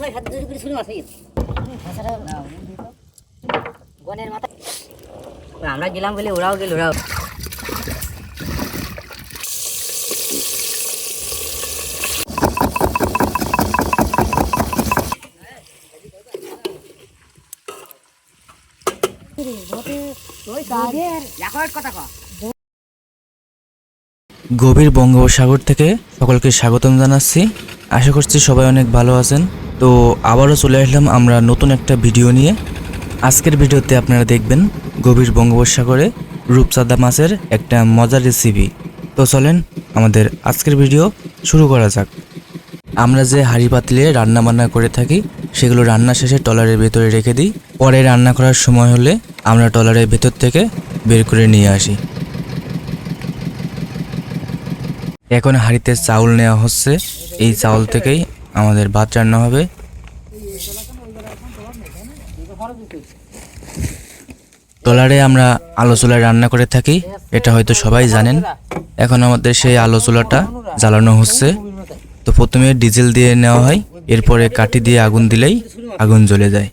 ছয় সাত কেজি করে ছিল মাছ হয়ে গেছে বনের মাথা। আমরা গেলাম বলে ওরাও গেল ওরাও। গভীর বঙ্গোপসাগর থেকে সকলকে স্বাগতম জানাচ্ছি। আশা করছি সবাই অনেক ভালো আছেন। তো আবারও চলে আসলাম আমরা নতুন একটা ভিডিও নিয়ে। আজকের ভিডিওতে আপনারা দেখবেন গভীর বঙ্গোপসাগরে রূপচাঁদা মাছের একটা মজার রেসিপি তো চলেন আমাদের আজকের ভিডিও শুরু করা যাক। আমরা যে হাঁড়ি পাতিলে রান্না বান্না করে থাকি, সেগুলো রান্না শেষে টলারের ভেতরে রেখে দিই। পরে রান্না করার সময় হলে আমরা টলারের ভেতর থেকে বের করে নিয়ে আসি। এখন হাঁড়িতে চাউল নেওয়া হচ্ছে। এই চাউল থেকেই আমাদের ভাত রান্না হবে। টলারে আমরা আলো চুলায় রান্না করে থাকি, এটা হয়তো সবাই জানেন। এখন আমাদের সেই আলো চুলাটা জ্বালানো হচ্ছে। তো প্রথমে ডিজেল দিয়ে নেওয়া হয়, এরপরে কাঠি দিয়ে আগুন দিলেই আগুন জ্বলে যায়।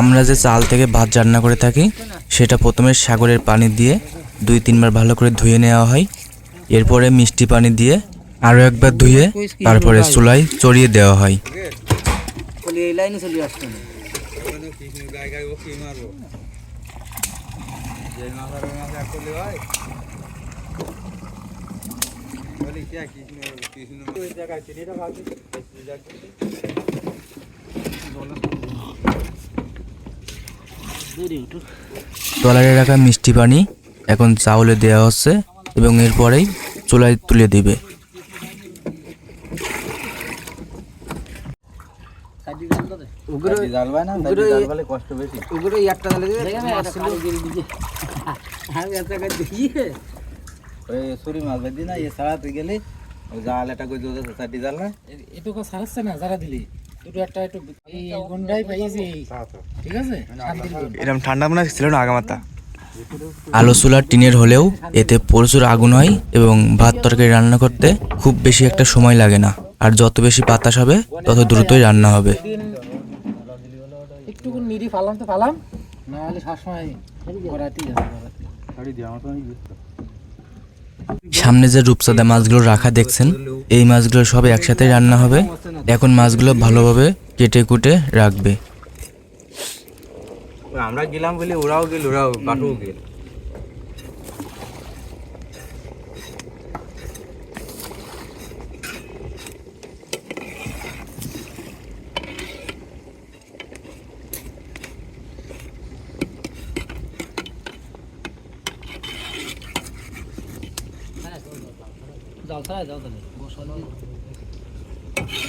আমরা যে চাল থেকে ভাত রান্না করে থাকি, সেটা প্রথমে সাগরের পানি দিয়ে দুই তিনবার ভালো করে ধুয়ে নেওয়া হয়। এরপরে মিষ্টি পানি দিয়ে আরও একবার ধুয়ে তারপরে চুলায় চড়িয়ে দেওয়া হয়। টলারে রাখা মিষ্টি পানি এখন চাউলে দেওয়া হচ্ছে এবং এরপরেই চুলায় তুলে দিবে। গেলে জাল এটা করে চারটি জাল না। এটুকু ছাড়াচ্ছে না যারা দিলি। দুটো একটা একটু এই গুন্ডাই পাইছি। ঠিক আছে? এরকম ঠান্ডা মনে ছিল না আগামাতা? আলো চুলার টিনের হলেও এতে প্রচুর আগুন হয় এবং ভাত তরকারি রান্না করতে খুব বেশি একটা সময় লাগে না। আর যত বেশি বাতাস হবে তত দ্রুতই রান্না হবে। একটু নিরি ফালাম তো ফালাম। না হলে সবসময় সামনে যে রূপসাদা মাছগুলো রাখা দেখছেন এই মাছগুলো সব একসাথে রান্না হবে। এখন মাছগুলো ভালোভাবে কেটে কুটে রাখবে। আমরা গেলাম বলে ওরাও গেল ওরাও কাটুও গেল। জল ছাড়া যাও তাহলে মশলা দিয়ে তলে দিয়ে দাও কষ্ট সুন্দর করতে সব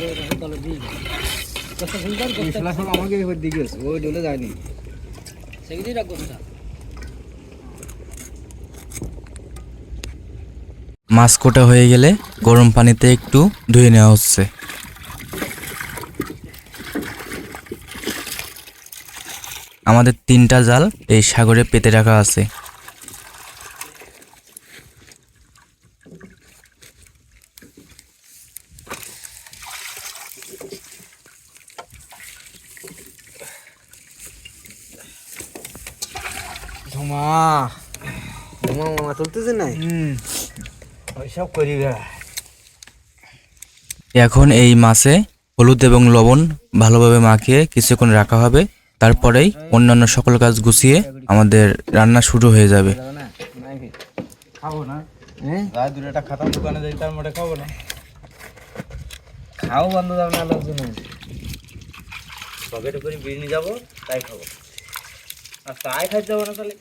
মাছ কোটা হয়ে গেলে গরম পানিতে একটু ধুয়ে নেওয়া হচ্ছে। আমাদের তিনটা জাল এই সাগরে পেতে রাখা আছে। ধোমা ধোমা মামা চলতেছে না? ওইসব করি এখন এই মাছে হলুদ এবং লবণ ভালোভাবে মাখিয়ে কিছুক্ষণ রাখা হবে। তারপরেই অন্যান্য সকল কাজ গুছিয়ে আমাদের রান্না শুরু হয়ে যাবে। খাব না? যা একটা খাতাম দোকানে যাই তার মোটে খাব না। খাও বন্ধ যাবে না লোকজন পকেটে করে বিরিয়ানি যাব তাই খাব। আর তাই খাইতে যাব না তাহলে?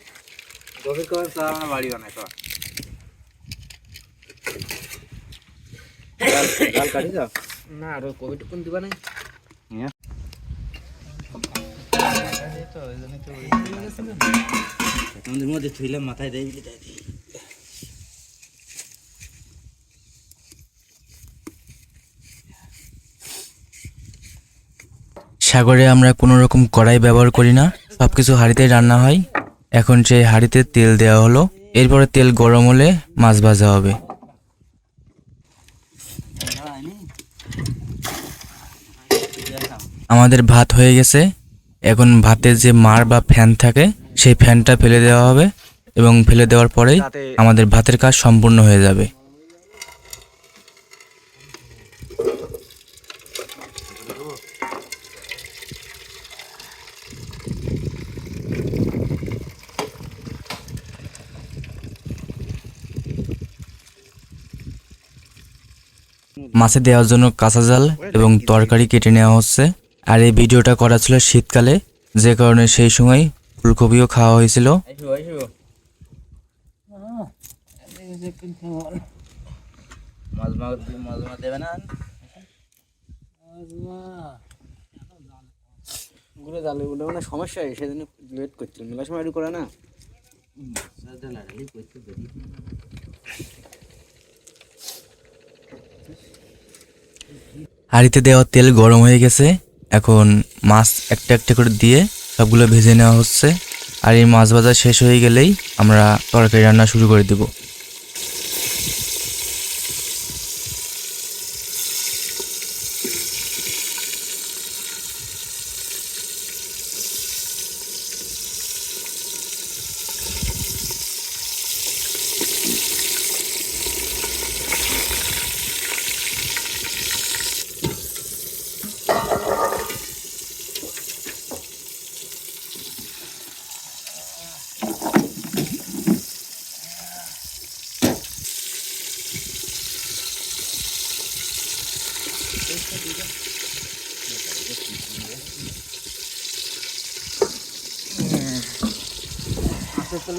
গভীর করে চা আমার বাড়ি গাল কাটি যাও না আর কোভিড কোন দিবা নাই? আমাদের মধ্যে থুইলাম মাথায় দেয় দিই সাগরে আমরা কোনো রকম কড়াই ব্যবহার করি না সব কিছু হাঁড়িতেই রান্না হয়। এখন সেই হাঁড়িতে তেল দেওয়া হলো, এরপরে তেল গরম হলে মাছ ভাজা হবে। আমাদের ভাত হয়ে গেছে। এখন ভাতের যে মার বা ফ্যান থাকে, সেই ফ্যানটা ফেলে দেওয়া হবে এবং ফেলে দেওয়ার পরেই আমাদের ভাতের কাজ সম্পূর্ণ হয়ে যাবে। মাছে দেওয়ার জন্য কাঁচা জাল এবং তরকারি কেটে নেওয়া হচ্ছে। আর এই ভিডিওটা করা ছিল শীতকালে যে কারণে সেই সময় ফুলকপিও খাওয়া হয়েছিল। মানে সমস্যা হয় সেজন্য লেট করছিল। মেলা সময় করে না। হাঁড়িতে দেওয়া তেল গরম হয়ে গেছে। এখন মাছ একটা একটা করে দিয়ে সবগুলো ভেজে নেওয়া হচ্ছে। আর এই মাছ ভাজা শেষ হয়ে গেলেই আমরা তরকারি রান্না শুরু করে দেব।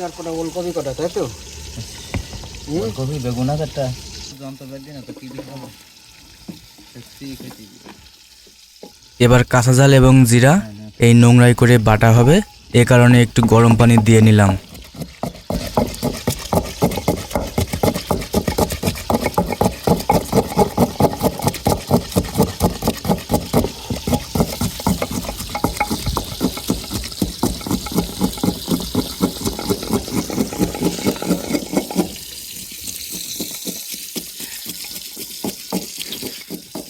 আর কটা ওলকপি কটা তাই তো? ওলকপি বেগুন আছে একটা দিন তো খাব এবার কাঁচা জাল এবং জিরা এই নোংরাই করে বাটা হবে। এ কারণে একটু গরম পানি দিয়ে নিলাম।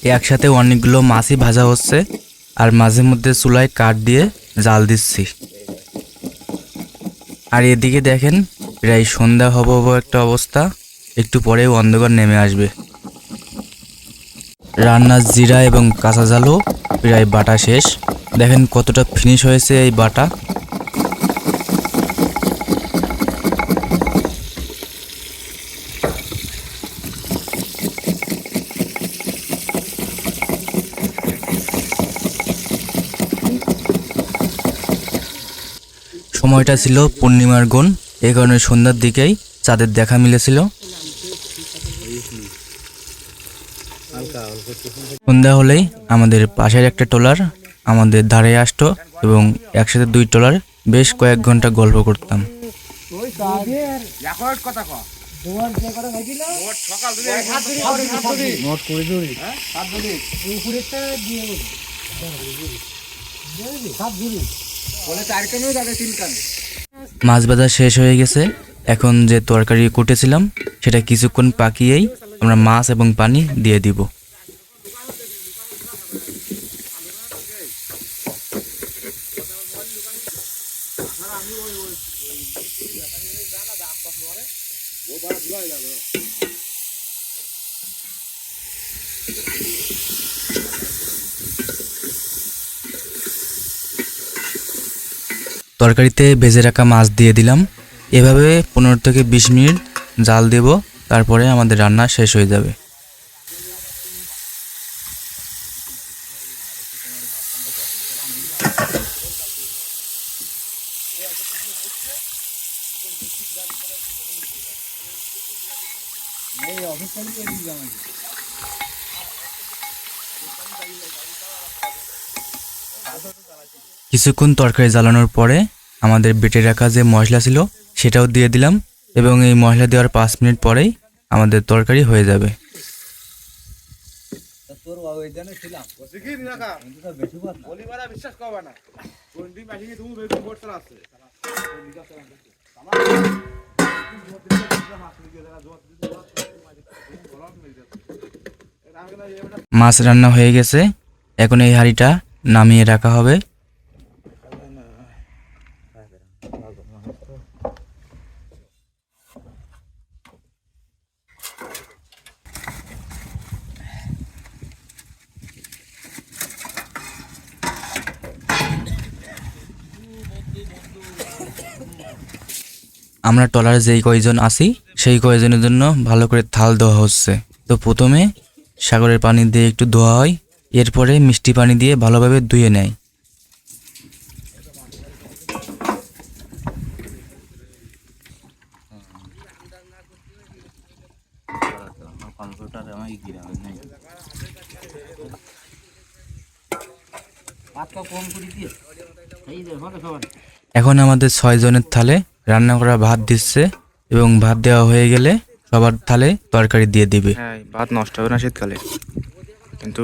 একসাথে অনেকগুলো মাছই ভাজা হচ্ছে আর মাঝে মধ্যে চুলায় কাঠ দিয়ে জাল দিচ্ছি। আর এদিকে দেখেন, প্রায় সন্ধ্যা হব হব একটা অবস্থা, একটু পরেও অন্ধকার নেমে আসবে। রান্নার জিরা এবং কাঁচা জালও প্রায় বাটা শেষ। দেখেন কতটা ফিনিশ হয়েছে এই বাটা। সময়টা ছিল পূর্ণিমার গুণ এই কারণে সন্ধ্যার দিকেই চাঁদের দেখা মিলেছিল। সন্ধ্যা হলেই আমাদের পাশের একটা ট্রলার আমাদের ধারে আসতো এবং একসাথে দুই ট্রলার বেশ কয়েক ঘণ্টা গল্প করতাম। মাছ বাজার শেষ হয়ে গেছে। এখন যে তরকারি কুটেছিলাম, সেটা কিছুক্ষণ পাকিয়েই আমরা মাছ এবং পানি দিয়ে দিব। তরকারিতে ভেজে রাখা মাছ দিয়ে দিলাম। এভাবে পনেরো থেকে বিশ মিনিট জাল দেব, তারপরে আমাদের রান্না শেষ হয়ে যাবে। কিছুক্ষণ তরকারি জ্বালানোর পরে আমাদের বেটে রাখা যে মশলা ছিল, সেটাও দিয়ে দিলাম এবং এই মশলা দেওয়ার পাঁচ মিনিট পরেই আমাদের তরকারি হয়ে যাবে। মাছ রান্না হয়ে গেছে। এখন এই হাঁড়িটা নামিয়ে রাখা হবে। আমরা টলার যেই কয়জন আছি সেই কয়জনের জন্য ভালো করে থাল দেওয়া হচ্ছে। তো প্রথমে সাগরের পানি দিয়ে একটু ধোয়া হয় এরপরে মিষ্টি পানি দিয়ে ভালোভাবে ধুয়ে নেয়। এখন আমাদের ছয় জনের থালে রান্না করা ভাত দিচ্ছে এবং ভাত দেওয়া হয়ে গেলে সবার থালে তরকারি দিয়ে দিবে। হ্যাঁ ভাত নষ্ট হবে না শীতকালে। কিন্তু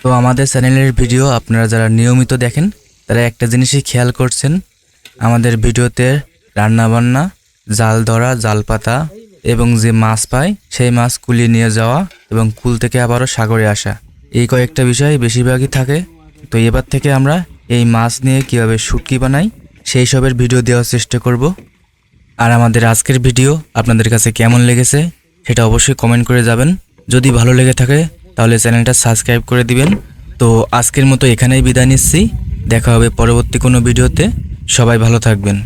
তো আমাদের চ্যানেলের ভিডিও আপনারা যারা নিয়মিত দেখেন, তারা একটা জিনিসই খেয়াল করছেন, আমাদের ভিডিওতে রান্নাবান্না, জাল ধরা, জাল পাতা এবং যে মাছ পায়, সেই মাছ কুলিয়ে নিয়ে যাওয়া এবং কুল থেকে আবারও সাগরে আসা। এই কয়েকটা বিষয় বেশিরভাগই থাকে। তো এবার থেকে আমরা এই মাছ নিয়ে কীভাবে শুটকি বানাই, সেই সবের ভিডিও দেওয়ার চেষ্টা করব। আর আমাদের আজকের ভিডিও আপনাদের কাছে কেমন লেগেছে সেটা অবশ্যই কমেন্ট করে যাবেন। যদি ভালো লেগে থাকে, তাহলে চ্যানেলটা সাবস্ক্রাইব করে দিবেন। তো আজকের মতো এখানেই বিদায় নিচ্ছি। দেখা হবে পরবর্তী কোনো ভিডিওতে। সবাই ভালো থাকবেন।